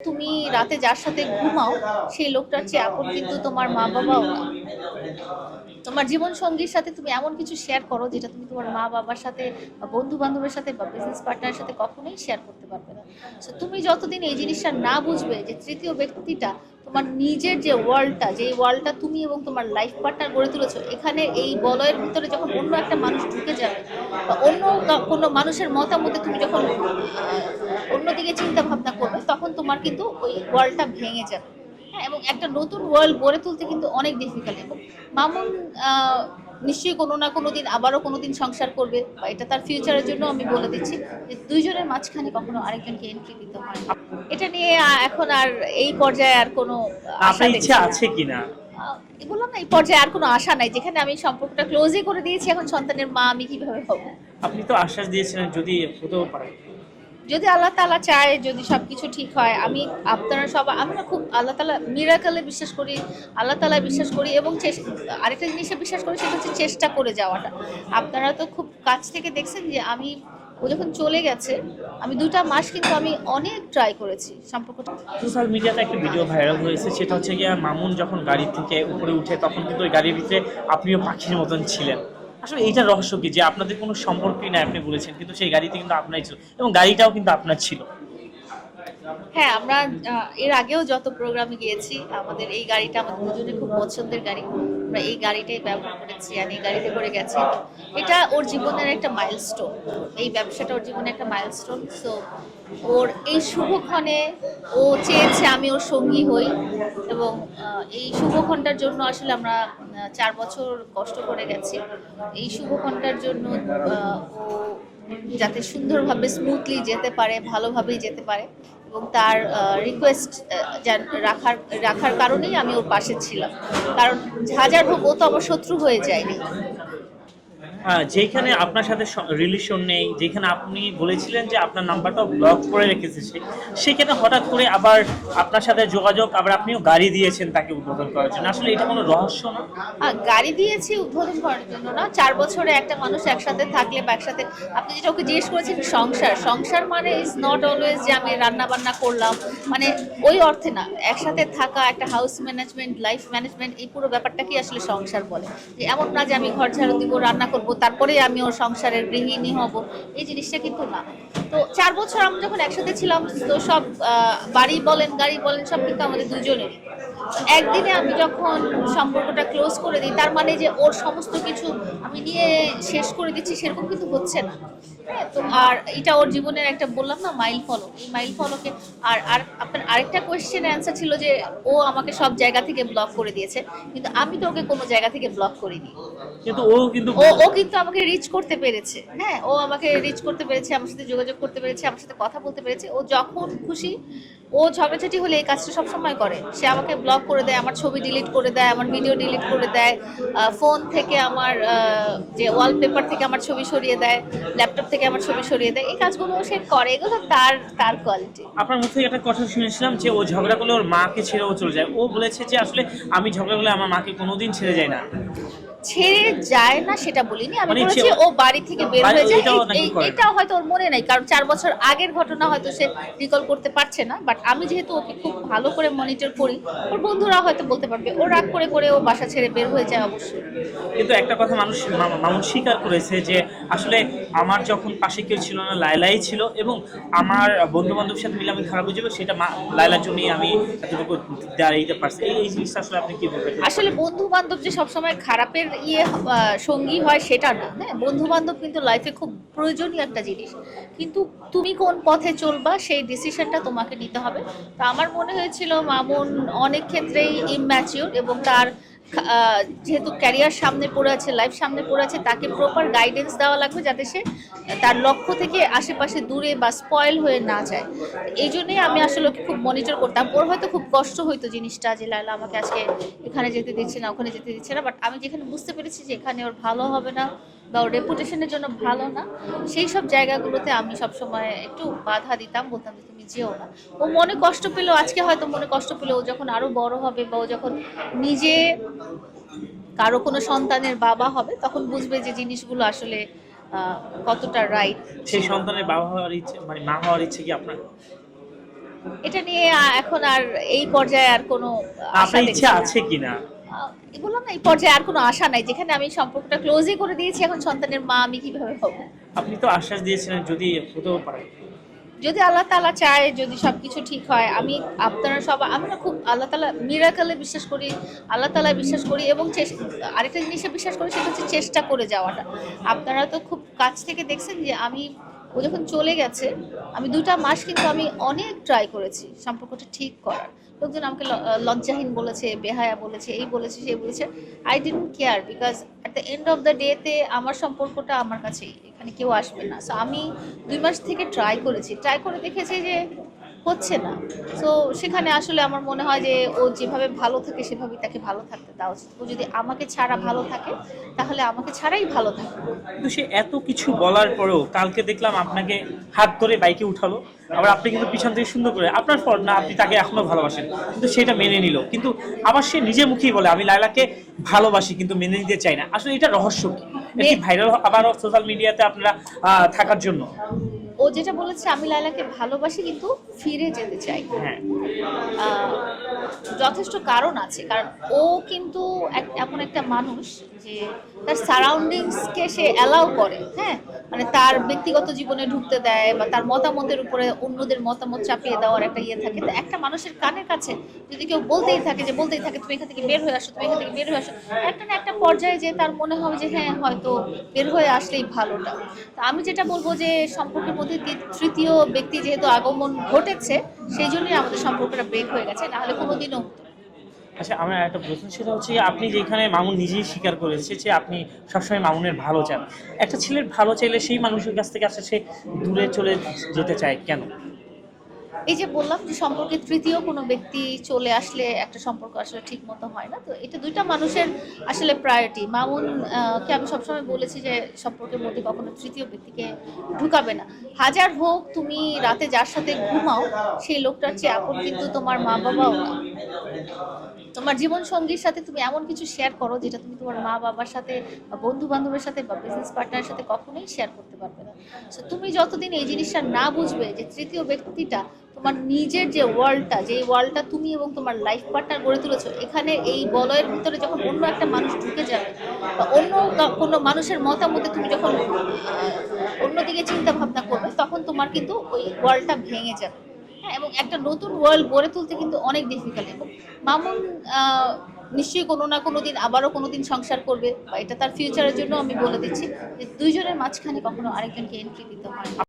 তুমি রাতে যার সাথে ঘুমাও, সেই লোকটার চেয়ে আপন কিন্তু তোমার মা বাবাও না। তোমার জীবন সঙ্গীর সাথে তুমি এমন কিছু শেয়ার করো যেটা তুমি তোমার মা বাবার সাথে বা বন্ধু বান্ধবের সাথে বা বিজনেস পার্টনারের সাথে কখনোই শেয়ার করতে পারবে না। তুমি যতদিন এই জিনিসটা না বুঝবে যে তৃতীয় ব্যক্তিটা তোমার নিজের যে ওয়ার্ল্ডটা যে ওয়ার্ল্ডটা তুমি এবং তোমার লাইফ পার্টনার গড়ে তুলেছো, এখানে এই বলয়ের ভিতরে যখন অন্য একটা মানুষ ঢুকে যাবে, বা অন্য কোনো মানুষের মতামতে তুমি যখন অন্যদিকে চিন্তা ভাবনা করবে, তখন তোমার কিন্তু ওই ওয়ার্ল্ডটা ভেঙে যাবে। হ্যাঁ এবং একটা নতুন ওয়ার্ল্ড গড়ে তুলতে কিন্তু অনেক ডিফিকাল্ট এবং মামুন নিশ্চয়ই কোনো না কোনো দিন আবারও কোনো দিন সংসার করবে বা এটা তার ফিউচারের জন্য আমি বলে দিচ্ছি যে দুইজনের মাঝখানে কখনো আরেকজনকে এন্ট্রি দিতে হয় এটা নিয়ে এখন আর এই পর্যায়ে আর কোনো আশা ইচ্ছা আছে কিনা? বললাম না এই পর্যায়ে আর কোনো আশা নাই। যেখানে আমি সম্পর্কটা ক্লোজই করে দিয়েছি এখন সন্তানের মা আমি কীভাবে হব? আপনি তো আশ্বাস দিয়েছিলেন যদি হতেও পারে। যদি আল্লাহ তালা চায়, যদি সব কিছু ঠিক হয়, আমি আপনারা সব আমি না খুব আল্লাহ তালা মিরাকালে বিশ্বাস করি, আল্লাহ তালা বিশ্বাস করি এবং আরেকটা জিনিসে বিশ্বাস করি সেটা হচ্ছে চেষ্টা করে যাওয়াটা। আপনারা তো খুব কাছ থেকে দেখছেন যে আমি, ও যখন চলে গেছে, আমি দুটা মাস কিন্তু আমি অনেক ট্রাই করেছি সম্পর্কটা সোশ্যাল মিডিয়াতে একটা ভিডিও ভাইরাল হয়েছে, সেটা হচ্ছে গিয়ে মামুন যখন গাড়ি থেকে উপরে উঠে, তখন কিন্তু ওই গাড়ির ভিতরে আপনিও পাখির মতন ছিলেন। আসলে এইটা রহস্য কি? যে আপনাদের কোনো সম্পর্কই নাই, আপনি বলেছেন, কিন্তু সেই গাড়িতে কিন্তু আপনারই ছিল এবং গাড়িটাও কিন্তু আপনার ছিল। হ্যাঁ আমরা এর আগেও যত প্রোগ্রামে গিয়েছি, আমাদের এই গাড়িটা আমাদের দুজনের খুব পছন্দের গাড়ি। আমরা এই গাড়িটাই ব্যবহার করেছি আর এই গাড়িতে করে গেছি। এটা ওর জীবনের একটা মাইলস্টোন এই ব্যবসাটা ওর জীবনের একটা মাইলস্টোন সো ওর এই শুভক্ষণে ও চেয়েছে আমি ওর সঙ্গী হই এবং এই শুভক্ষণটার জন্য আসলে আমরা চার বছর কষ্ট করে গেছি। এই শুভক্ষণটার জন্য ও যাতে সুন্দরভাবে স্মুথলি যেতে পারে, ভালোভাবেই যেতে পারে। এবং তার রিকোয়েস্ট রাখার রাখার কারণেই আমি ওর পাশে ছিলাম। কারণ হাজার হোক ও তো আমার শত্রু হয়ে যায়নি। যেখানে আপনার সাথে রিলেশন নেই, যেখানে আপনি বলেছিলেন যে আপনার নাম্বারটা ব্লক করে রেখেছে সে সেখানে হঠাৎ করে আবার আপনার সাথে যোগাযোগ, আবার আপনিও গাড়ি দিয়েছেন তাকে উদ্বোধন করার জন্য। আসলে এটা কোনো রহস্য না? গাড়ি দিয়েছি উদ্বোধন করার জন্য না। চার বছরে একটা মানুষ একসাথে থাকলে বা একসাথে আপনি যেটা ওকে জিজ্ঞেস করেছেন, সংসার। সংসার মানে ইজ নট অলওয়েজ যে আমি রান্না বান্না করলাম। মানে ওই অর্থে না, একসাথে থাকা, একটা হাউস ম্যানেজমেন্ট লাইফ ম্যানেজমেন্ট এই পুরো ব্যাপারটাকে আসলে সংসার বলে। যে এমন না যে আমি ঘর ঝাড়ু দিব, রান্না করব তারপরে আমি ওর সংসারের গৃহিণী হব। এই জিনিসটা কিন্তু না। তো চার বছর আমরা যখন একসাথে ছিলাম, তো সব বাড়ি বলেন, গাড়ি বলেন, সব কিন্তু আমাদের দুজনেরই একদিনে আমি যখন সম্পর্কটা ক্লোজ করে দিই, তার মানে যে ওর সমস্ত কিছু আমি নিয়ে শেষ করে দিচ্ছি, সেরকম কিন্তু হচ্ছে না। আর এটা ওর জীবনের একটা বললাম না মাইল ফলক এই মাইল ফলকে আর আর আপনার আরেকটা কোয়েশ্চেন অ্যান্সার ছিল যে ও আমাকে সব জায়গা থেকে ব্লক করে দিয়েছে কিন্তু আমি তো ওকে কোনো জায়গা থেকে ব্লক করিনি। কিন্তু ও কিন্তু ও ও কিন্তু আমাকে রিচ করতে পেরেছে। হ্যাঁ ও আমাকে রিচ করতে পেরেছে আমার সাথে যোগাযোগ করতে পেরেছে আমার সাথে কথা বলতে পেরেছে। ও যখন খুশি ও ঝগড়াঝাটি হলে এই কাজটা সবসময় করে। সে আমাকে ব্লক করে দেয়, আমার ছবি ডিলিট করে দেয়, আমার ভিডিও ডিলিট করে দেয় ফোন থেকে আমার যে ওয়ালপেপার থেকে আমার ছবি সরিয়ে দেয় ল্যাপটপ থেকে আমার ছবি সরিয়ে দেয়, এই কাজগুলো সে করে, এগুলো তার তার কোয়ালিটি আপনার মুখ একটা কথা শুনেছিলাম যে ও ঝগড়া করলে ওর মাকে ছেড়ে ও চলে যায়। ও বলেছে যে আসলে আমি ঝগড়া করলে আমার মাকে কোনোদিন ছেড়ে যায় না। ছেড়ে যায় না সেটা বলিনি। আমি মানে বলেছি ও বাড়ি থেকে বের হয়ে যায়। এটা হয়তো ওর মনে নাই কারণ চার বছর আগের ঘটনা হয়তো সে রিকল করতে পারছে না। বাট আমি যেহেতু ওকে খুব ভালো করে মনিটর করি ওর বন্ধুরা হয়তো বলতে পারবে ও রাগ করে করে ও বাসা ছেড়ে বের হয়ে যায় অবশ্যই। কিন্তু একটা কথা মানুষ মানুষ স্বীকার করেছে যে আসলে আমার যখন পাশে কেউ ছিল না লাইলাই ছিল এবং আমার বন্ধু বান্ধবের সাথে মিলে আমি খারাপ বুঝেব সেটা লাইলার জন্যই আমি এতটুকু দাঁড়াইতে পারছি। এই এই জিনিসটা আসলে আপনি কি বলবেন? আসলে বন্ধু বান্ধব যে সবসময় খারাপের ইয়ে সঙ্গী হয় সেটা না হ্যাঁ? বন্ধু বান্ধব কিন্তু লাইফে খুব প্রয়োজনীয় একটা জিনিস। কিন্তু তুমি কোন পথে চলবা, সেই ডিসিশনটা তোমাকে নিতে হবে। তো আমার মনে হয়েছিল মামুন অনেক ক্ষেত্রেই ইম্যাচিওর এবং তার যেহেতু ক্যারিয়ার সামনে পড়ে আছে, লাইফ সামনে পড়ে আছে, তাকে প্রপার গাইডেন্স দেওয়া লাগবে যাতে সে তার লক্ষ্য থেকে আশেপাশে দূরে বা স্পয়েল হয়ে না যায়। এই জন্যেই আমি আসলে ওকে খুব মনিটর করতাম। ওর হয়তো খুব কষ্ট হইতো জিনিসটা যে লাইলা আমাকে আজকে এখানে যেতে দিচ্ছে না, ওখানে যেতে দিচ্ছে না। বাট আমি যেখানে বুঝতে পেরেছি যে, এখানে ওর ভালো হবে না। বা ওর রেপুটেশনের জন্য ভালো না সেই সব জায়গাগুলোতে আমি সবসময় একটু বাধা দিতাম বলতাম যে তুমি যেও না। ও মনে কষ্ট পেলেও আজকে হয়তো মনে কষ্ট পেলেও ও যখন আরও বড় হবে বা ও যখন নিজে কারও কোনো সন্তানের বাবা হবে তখন বুঝবে যে জিনিসগুলো আসলে কতটা রাইট সেই সন্তানের বাবা হওয়ার ইচ্ছে মানে মা হওয়ার ইচ্ছে কি আপনার? এটা নিয়ে এখন আর এই পর্যায়ে আর কোনো আশা আপনার ইচ্ছা আছে কিনা? বললাম না এই পর্যায়ে আর কোনো আশা নাই। যেখানে আমি সম্পর্কটা ক্লোজই করে দিয়েছি এখন সন্তানের মা আমি কীভাবে হব? আপনি তো আশ্বাস দিয়েছিলেন যদি হতেও পারে। যদি আল্লাহ তালা চায় যদি সবকিছু ঠিক হয় আমি আপনারা সব আমি না খুব আল্লাহ তালা মিরাকালে বিশ্বাস করি আল্লাহ তালা বিশ্বাস করি এবং আরেকটা জিনিসে বিশ্বাস করি সেটা হচ্ছে চেষ্টা করে যাওয়াটা। আপনারা তো খুব কাছ থেকে দেখছেন যে আমি ও যখন চলে গেছে আমি দুটা মাস কিন্তু আমি অনেক ট্রাই করেছি সম্পর্কটা ঠিক করার। লোকজন আমাকে লজ্জাহীন বলেছে, বেহায়া বলেছে, এই বলেছে, সেই বলেছে। I didn't care because at the end of the ডেতে আমার সম্পর্কটা আমার কাছেই। এখানে কেউ আসবে না। সো আমি দুই মাস থেকে ট্রাই করেছি। ট্রাই করে দেখেছি যে হচ্ছে না। সো সেখানে আসলে আমার মনে হয় যে ও যেভাবে ভালো থাকে সেভাবেই তাকে ভালো থাকতে দেওয়া উচিত ও যদি আমাকে ছাড়া ভালো থাকে তাহলে আমাকে ছাড়াই ভালো থাকে। কিন্তু সে এত কিছু বলার পরেও কালকে দেখলাম আপনাকে হাত ধরে বাইকে উঠালো। আবার আপনি কিন্তু পিছন থেকে সুন্দর করে আপনার ফল না আপনি তাকে এখনও ভালোবাসেন। কিন্তু সেটা মেনে নিল। কিন্তু আবার সে নিজে মুখেই বলে আমি লাইলাকে ভালোবাসি কিন্তু মেনে নিতে চাই না। আসলে এটা রহস্য কি? ভাইরাল আবার সোশ্যাল মিডিয়াতে আপনারা থাকার জন্য? ও যেটা বলেছে আমি লাইলাকে ভালোবাসি কিন্তু ফিরে যেতে চাই। হ্যাঁ। যথেষ্ট কারণ আছে কারণ ও কিন্তু এমন একটা মানুষ যে তার সারাউন্ডিংসকে সে অ্যালাউ করে হ্যাঁ? মানে তার ব্যক্তিগত জীবনে ঢুকতে দেয় বা তার মতামতের উপরে অন্যদের মতামত চাপিয়ে দেওয়ার একটা ইয়ে থাকে। তো একটা মানুষের কানের কাছে যদি কেউ বলতেই থাকে যে বলতেই থাকে তুমি এখান থেকে বের হয়ে আসো তুমি এখান থেকে বের হয়ে আসো একটা না একটা পর্যায়ে যে তার মনে হবে যে হ্যাঁ হয়তো বের হয়ে আসলেই ভালোটা। তো আমি যেটা বলব যে সম্পর্কের মধ্যে তি- তৃতীয় ব্যক্তি যেহেতু আগমন ঘটেছে, সেই জন্যই আমাদের সম্পর্কটা ব্রেক হয়ে গেছে। নাহলে কোনোদিনও হতো আচ্ছা আমার একটা প্রশ্ন, সেটা হচ্ছে আপনি যেখানে মামুন নিজেই স্বীকার করেছে যে আপনি সবসময় মামুনের ভালো চান, একটা ছেলের ভালো চাইলে সেই মানুষের কাছ থেকে আসলে সে দূরে চলে যেতে চায় কেন? এই যে বললাম যে সম্পর্কে তৃতীয় কোনো ব্যক্তি চলে আসলে একটা সম্পর্ক আসলে ঠিক মতো হয় না তো এটা দুইটা মানুষের আসলে প্রায়োরিটি মামুন আহ, কে আমি সবসময় বলেছি যে সম্পর্কের মধ্যে কখনো তৃতীয় ব্যক্তিকে ঢুকাবে না। হাজার হোক তুমি রাতে যার সাথে ঘুমাও সেই লোকটার চেয়ে আপন কিন্তু তোমার মা বাবাও না। তোমার জীবন সঙ্গীর সাথে তুমি এমন কিছু শেয়ার করো যেটা তুমি তোমার মা বাবার সাথে বা বন্ধু বান্ধবের সাথে বা বিজনেস পার্টনারের সাথে কখনোই শেয়ার করতে পারবে না। তুমি যতদিন এই জিনিসটা না বুঝবে যে তৃতীয় ব্যক্তিটা তোমার নিজের যে ওয়ার্ল্ডটা যে ওয়ার্ল্ডটা তুমি এবং তোমার লাইফ পার্টনার গড়ে তুলেছো, এখানে এই বলয়ের ভিতরে যখন অন্য একটা মানুষ ঢুকে যাবে, বা অন্য কোনো মানুষের মতামতে তুমি যখন অন্যদিকে চিন্তা ভাবনা করবে, তখন তোমার কিন্তু ওই ওয়ার্ল্ডটা ভেঙে যাবে। হ্যাঁ এবং একটা নতুন ওয়ার্ল্ড গড়ে তুলতে কিন্তু অনেক ডিফিকাল্ট এবং মামুন নিশ্চয়ই কোনো না কোনো দিন আবারও কোনো দিন সংসার করবে, বা এটা তার ফিউচারের জন্য আমি বলে দিচ্ছি যে দুইজনের মাঝখানে কখনো আরেকজনকে এন্ট্রি দিতে হয়